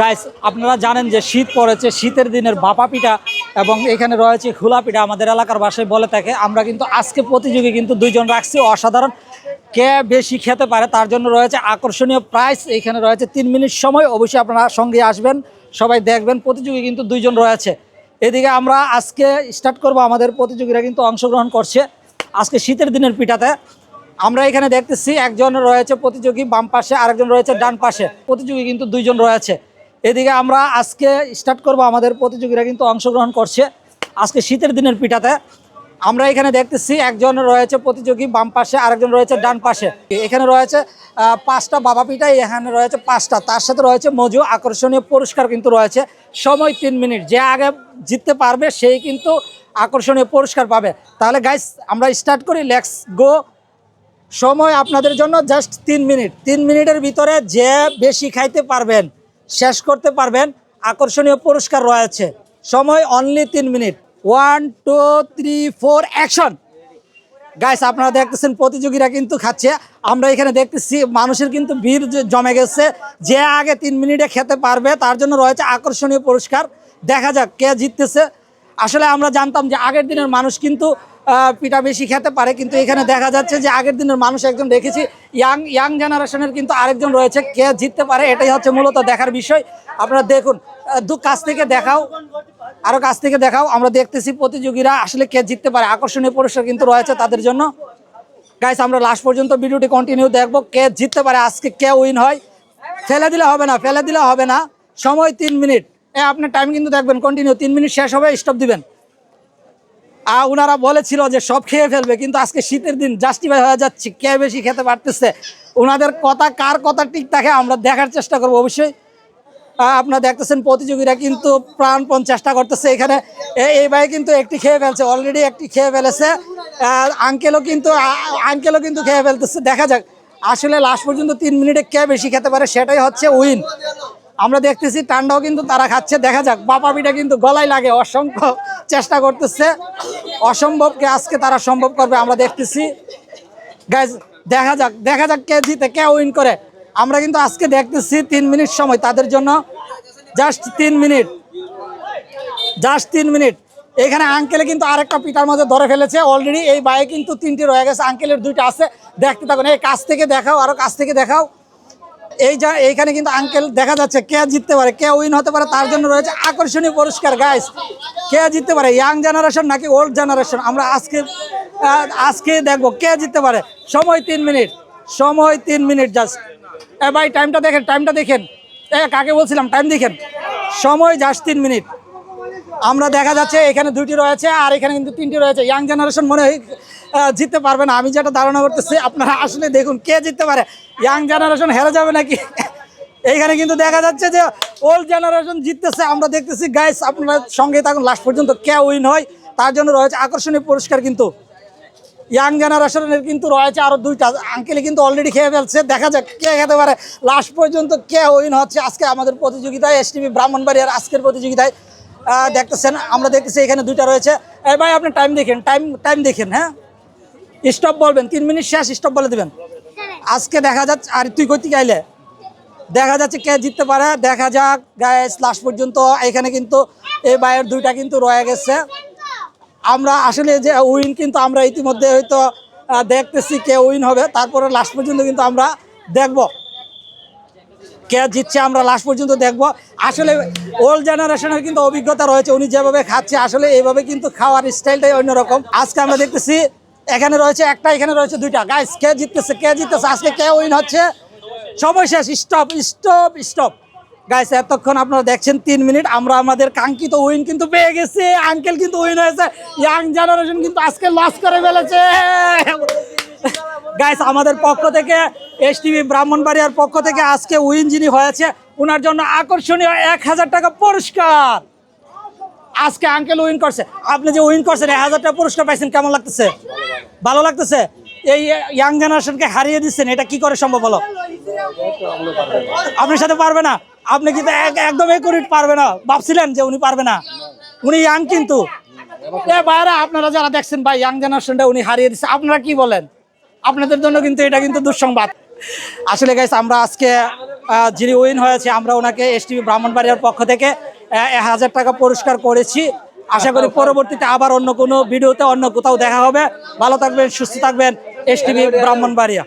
Guys আপনারা জানেন যে শীত পড়েছে, শীতের দিনের বাপা পিঠা এবং এখানে রয়েছে খোলা পিঠা আমাদের এলাকার বাসায় বলে থাকে। আমরা কিন্তু আজকে প্রতিযোগী কিন্তু দুইজন রাখছি, অসাধারণ। কে বেশি খেতে পারে তার জন্য রয়েছে আকর্ষণীয় প্রাইস এখানে রয়েছে তিন মিনিট সময়, অবশ্যই আপনারা সঙ্গে আসবেন, সবাই দেখবেন। প্রতিযোগী কিন্তু দুইজন রয়েছে। এদিকে আমরা আজকে স্টার্ট করব, আমাদের প্রতিযোগীরা কিন্তু অংশগ্রহণ করছে আজকে শীতের দিনের পিঠাতে। আমরা এখানে দেখতেছি, একজন রয়েছে প্রতিযোগী বাম পাশে, আরেকজন রয়েছে ডান পাশে। প্রতিযোগী কিন্তু দুইজন রয়েছে। এদিকে আমরা আজকে স্টার্ট করব আমাদের প্রতিযোগীরা কিন্তু অংশগ্রহণ করছে আজকে শীতের দিনের পিঠাতে। আমরা এখানে দেখতেছি একজন রয়েছে প্রতিযোগী, বাম পাশে আরেকজন রয়েছে ডান পাশে। এখানে রয়েছে পাঁচটা বাবা পিঠা এখানে রয়েছে পাঁচটা। তার সাথে রয়েছে মজু, আকর্ষণীয় পুরস্কার কিন্তু রয়েছে। সময় তিন মিনিট, যে আগে জিততে পারবে সেই কিন্তু আকর্ষণীয় পুরস্কার পাবে। তাহলে গাইস আমরা স্টার্ট করি লেটস গো সময় আপনাদের জন্য জাস্ট তিন মিনিট। তিন মিনিটের ভিতরে যে বেশি খাইতে পারবেন শেষ করতে পারবেন। আকর্ষণীয় পুরস্কার রয়েছে। সময় অনলি তিন minute. One two three four action guys আপনারা দেখতেছেন প্রতিযোগীরা কিন্তু খাচ্ছে। আমরা এখানে দেখতেছি মানুষের কিন্তু ভিড় জমে গেছে। যে আগে তিন মিনিটে খেতে পারবে, তার জন্য রয়েছে আকর্ষণীয় পুরস্কার। দেখা যাক কে জিততেছে। আসলে আমরা জানতাম যে আগের দিনের মানুষ কিন্তু পিঠা বেশি খেতে পারে, কিন্তু এখানে দেখা যাচ্ছে যে আগের দিনের মানুষ একজন দেখেছি, ইয়াং ইয়াং জেনারেশনের কিন্তু আরেকজন রয়েছে, কে জিততে পারে এটাই হচ্ছে মূলত দেখার বিষয়। আপনারা দেখুন দু কাছ থেকে দেখাও আরও কাছ থেকে দেখাও, আমরা দেখতেছি প্রতিযোগীরা আসলে কে জিততে পারে। আকর্ষণীয় পুরস্কার কিন্তু রয়েছে তাদের জন্য। গাইস আমরা লাস্ট পর্যন্ত ভিডিওটি কন্টিনিউ দেখব, কে জিততে পারে, আজকে কে উইন হয়। ফেলে দিলে হবে না, ফেলে দিলে হবে না। সময় তিন মিনিট। আপনার টাইম কিন্তু দেখবেন কন্টিনিউ তিন মিনিট শেষ হবে স্টপ দিবেন। আর ওনারা বলেছিল যে সব খেয়ে ফেলবে, কিন্তু আজকে শীতের দিন জাস্টিফাই হয়ে যাচ্ছে, কে বেশি খেতে পারতেছে? ওনাদের কথা কার কথা ঠিক থাকে আমরা দেখার চেষ্টা করব অবশ্যই। আপনারা দেখতেছেন প্রতিযোগীরা কিন্তু প্রাণপণ চেষ্টা করতেছে এখানে। এই ভাই কিন্তু একটি খেয়ে ফেলছে অলরেডি একটি খেয়ে ফেলেছে। আঙ্কেলও কিন্তু আঙ্কেলও কিন্তু খেয়ে ফেলতেছে, দেখা যাক। আসলে লাস্ট পর্যন্ত তিন মিনিটে কে বেশি খেতে পারে, সেটাই হচ্ছে উইন আমরা দেখতেছি টান্ডাও কিন্তু তারা খাচ্ছে। দেখা যাক বাপা পিঠা কিন্তু গলায় লাগে, অসংখ্য চেষ্টা করতেছে। অসম্ভবকে আজকে তারা সম্ভব করবে, আমরা দেখতেছি। গাইজ দেখা যাক দেখা যাক কে জিতে, কে উইন করে। আমরা কিন্তু আজকে দেখতেছি তিন মিনিট সময় তাদের জন্য। জাস্ট তিন মিনিট। জাস্ট তিন মিনিট। এখানে আঙ্কেলে কিন্তু আরেকটা পিঠার মধ্যে ধরে ফেলেছে। অলরেডি এই বাইয়ে কিন্তু তিনটি রয়ে গেছে। আঙ্কেলের দুইটা আছে। দেখতে থাকুন, এই কাছ থেকে দেখাও আরও কাছ থেকে দেখাও। এই যা, এইখানে কিন্তু আঙ্কেল দেখা যাচ্ছে, কে জিততে পারে, কে উইন হতে পারে, তার জন্য রয়েছে আকর্ষণীয় পুরস্কার গাইস কে জিততে পারে ইয়াং জেনারেশন নাকি ওল্ড জেনারেশন আমরা আজকে আজকে দেখব কে জিততে পারে। সময় তিন মিনিট, সময় তিন মিনিট জাস্ট এ ভাই টাইমটা দেখেন টাইমটা দেখেন। এ, কাকে বলছিলাম? টাইম দেখেন। সময় জাস্ট তিন মিনিট। আমরা দেখা যাচ্ছে এখানে দুইটি রয়েছে আর এখানে কিন্তু তিনটি রয়েছে। ইয়াং জেনারেশন মনে হয় জিততে পারবে না। আমি যেটা ধারণা করতেছি, আপনারা আসলে দেখুন কে জিততে পারে। ইয়াং জেনারেশন হেরে যাবে নাকি? এইখানে কিন্তু দেখা যাচ্ছে যে ওল্ড জেনারেশন জিততেছে। আমরা দেখতেছি গাইস আপনারা সঙ্গে থাকুন লাস্ট পর্যন্ত কে উইন হয়, তার জন্য রয়েছে আকর্ষণীয় পুরস্কার কিন্তু। ইয়াং জেনারেশনের কিন্তু রয়েছে আরও দুইটা। আঙ্কেলে কিন্তু অলরেডি খেয়ে ফেলছে। দেখা যাক কে খেতে পারে। লাস্ট পর্যন্ত কে উইন হচ্ছে? আজকে আমাদের প্রতিযোগিতায় এস টিভি ব্রাহ্মণবাড়িয়ার আজকের প্রতিযোগিতায় দেখতেছেন, আমরা দেখতেছি এখানে দুইটা রয়েছে। এই ভাই, আপনি টাইম দেখেন টাইম টাইম দেখেন হ্যাঁ? স্টপ বলবেন, তিন মিনিট শেষ স্টপ বলে দেবেন। আজকে দেখা যাচ্ছে, আর তুই থেকে আইলে? দেখা যাচ্ছে কে জিততে পারে, দেখা যাক গায়েস লাস্ট পর্যন্ত এখানে কিন্তু এই বাইয়ের দুইটা কিন্তু রয়ে গেছে। আমরা আসলে যে উইন কিন্তু আমরা ইতিমধ্যে হয়তো দেখতেছি কে উইন হবে, তারপরে লাস্ট পর্যন্ত কিন্তু আমরা দেখব। কে জিতছে আমরা লাস্ট পর্যন্ত দেখব। আসলে ওল্ড জেনারেশনের কিন্তু অভিজ্ঞতা রয়েছে, উনি যেভাবে খাচ্ছে, আসলে এইভাবে কিন্তু খাওয়ার স্টাইলটাই অন্যরকম। আজকে আমরা দেখতেছি, এখানে রয়েছে একটা, এখানে রয়েছে দুইটা। গাইস কে জিততেছে কে জিততেছে, আজকে কে উইন হচ্ছে? সময় শেষ স্টপ স্টপ স্টপ গাইস এতক্ষণ আপনারা দেখছেন তিন মিনিট, আমরা আমাদের কাঙ্ক্ষিত উইন কিন্তু পেয়ে গেছি আঙ্কেল কিন্তু উইন হয়েছে ইয়াং জেনারেশন কিন্তু আজকে লস করে ফেলেছে। গাইস আমাদের পক্ষ থেকে এস টিভি ব্রাহ্মণবাড়িয়ার পক্ষ থেকে আজকে উইন যিনি হয়েছে ওনার জন্য আকর্ষণীয় এক হাজার টাকা পুরস্কার। আজকে আঙ্কেল উইন করছে। আপনি যে উইন করছেন, এক হাজার টাকা পুরস্কার পাইছেন, কেমন লাগতেছে? ভালো লাগতেছে? এই ইয়াং জেনারেশনকে হারিয়ে দিচ্ছেন, এটা কি করে সম্ভব হলো? আপনার সাথে পারবে না। আপনি কিন্তু এক- একদম একুরিট পারবে না। ভাবছিলেন যে উনি পারবে না। উনি ইয়াং কিন্তু। এ ভাইরা আপনারা যারা দেখছেন ভাই ইয়াং জেনারেশনটা উনি হারিয়ে দিচ্ছে, আপনারা কি বলেন? আপনাদের জন্য কিন্তু এটা কিন্তু দুঃসংবাদ। আসলে গাইস আমরা আজকে যিনি উইন হয়েছে, আমরা ওনাকে এস টিভি ব্রাহ্মণবাড়িয়ার পক্ষ থেকে এক হাজার টাকা পুরস্কার করেছি। আশা করি পরবর্তীতে আবার অন্য কোনো ভিডিওতে অন্য কোথাও দেখা হবে। ভালো থাকবেন, সুস্থ থাকবেন এস টিভি ব্রাহ্মণবাড়িয়া।